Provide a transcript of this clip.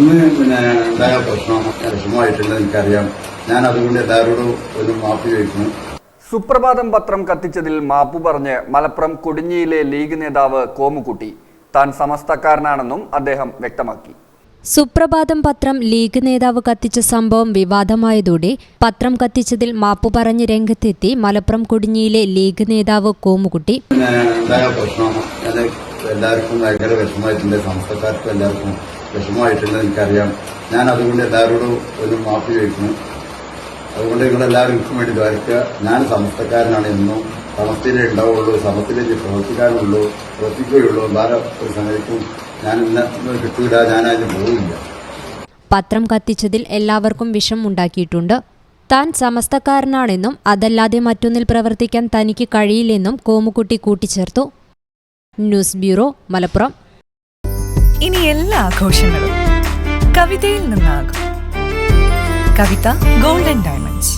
ഇന്ന് പിന്നെ ഉണ്ടായ പ്രശ്നം? വിഷമമായിട്ടുണ്ട് എനിക്കറിയാം. ഞാൻ അതുകൊണ്ട് എല്ലാവരോടും ഒരു മാപ്പ് ചോദിക്കുന്നു. സുപ്രഭാതം പത്രം കത്തിച്ചതിൽ മാപ്പു പറഞ്ഞ് മലപ്പുറം കൊടിഞ്ഞിയിലെ ലീഗ് നേതാവ് കോമുകുട്ടി താൻ സമസ്തക്കാരനാണെന്നും അദ്ദേഹം വ്യക്തമാക്കി. സുപ്രഭാതം പത്രം ലീഗ് നേതാവ് കത്തിച്ച സംഭവം വിവാദമായതോടെ പത്രം കത്തിച്ചതിൽ മാപ്പു പറഞ്ഞ് രംഗത്തെത്തി മലപ്പുറം കൊടിഞ്ഞിയിലെ ലീഗ് നേതാവ് കോമുകുട്ടി. എല്ലാവർക്കും ഭയങ്കര വിഷമമായിട്ടുണ്ട്. സംസ്ഥക്കാർക്കും എല്ലാവർക്കും വിഷമമായിട്ടുണ്ട് എനിക്കറിയാം. ഞാൻ അതുകൊണ്ട് എല്ലാവരോടും ഒരു മാപ്പ് ചോദിക്കുന്നു. അതുകൊണ്ട് നിങ്ങളെല്ലാവരും വേണ്ടി ദ്വാരിക്കുക ഞാൻ സമസ്തക്കാരനാണ് എന്നും സമസ്തയിലേ ഉണ്ടാവുള്ളൂ സമസ്തയിലേക്ക് പ്രവർത്തിക്കാനുള്ളൂ പ്രവർത്തിക്കുകയുള്ളൂ. വേറെ ഒരു സംഗതിക്കും ഞാൻ ഇന്ന കിട്ടൂല ഞാൻ അതിന് പത്രം കത്തിച്ചതിൽ എല്ലാവർക്കും വിഷം ഉണ്ടാക്കിയിട്ടുണ്ട്. താൻ സമസ്തക്കാരനാണെന്നും അതല്ലാതെ മറ്റൊന്നിൽ പ്രവർത്തിക്കാൻ തനിക്ക് കഴിയില്ലെന്നും കോമുകുട്ടി കൂട്ടിച്ചേർത്തു. News bureau Malappuram. ഇനി എല്ലാ ആഘോഷങ്ങളും കവിതയിൽ നിന്നാകും. Kavitha golden diamonds.